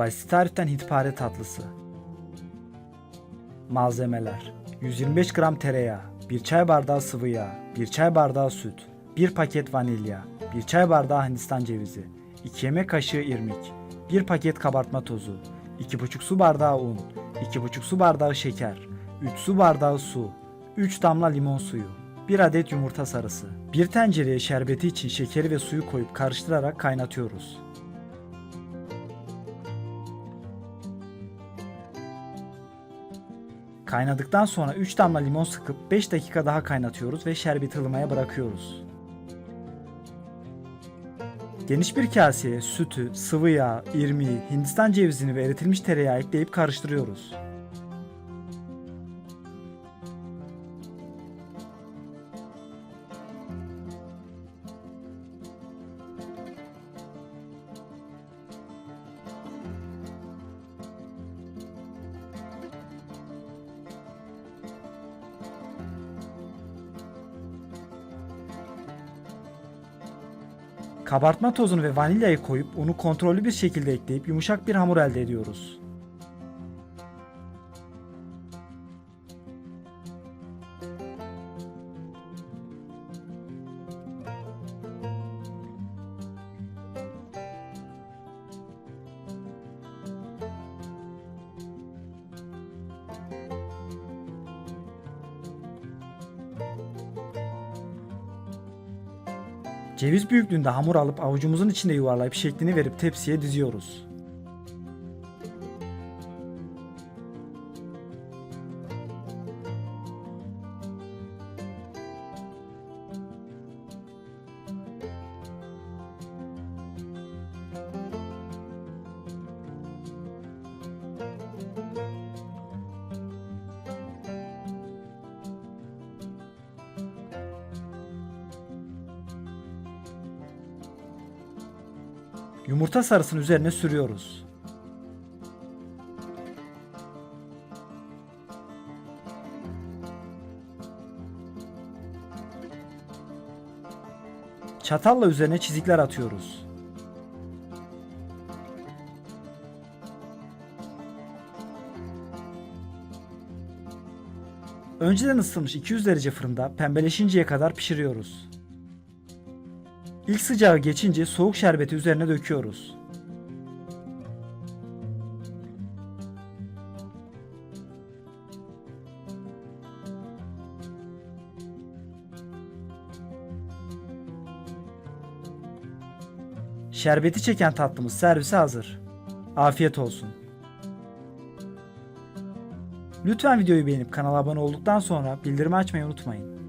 Basit tariften hitpare tatlısı. Malzemeler 125 gram tereyağı, 1 çay bardağı sıvı yağ, 1 çay bardağı süt, 1 paket vanilya, 1 çay bardağı hindistan cevizi, 2 yemek kaşığı irmik, 1 paket kabartma tozu, 2,5 su bardağı un, 2,5 su bardağı şeker, 3 su bardağı su, 3 damla limon suyu, 1 adet yumurta sarısı. Bir tencereye şerbeti için şekeri ve suyu koyup karıştırarak kaynatıyoruz. Kaynadıktan sonra 3 damla limon sıkıp 5 dakika daha kaynatıyoruz ve şerbeti ılımaya bırakıyoruz. Geniş bir kaseye sütü, sıvı yağ, irmiği, hindistan cevizini ve eritilmiş tereyağı ekleyip karıştırıyoruz. Kabartma tozunu ve vanilyayı koyup unu kontrollü bir şekilde ekleyip yumuşak bir hamur elde ediyoruz. Ceviz büyüklüğünde hamur alıp avucumuzun içinde yuvarlayıp şeklini verip tepsiye diziyoruz. Yumurta sarısını üzerine sürüyoruz. Çatalla üzerine çizikler atıyoruz. Önceden ısıtılmış 200 derece fırında pembeleşinceye kadar pişiriyoruz. İlk sıcağı geçince soğuk şerbeti üzerine döküyoruz. Şerbeti çeken tatlımız servise hazır. Afiyet olsun. Lütfen videoyu beğenip kanala abone olduktan sonra bildirimi açmayı unutmayın.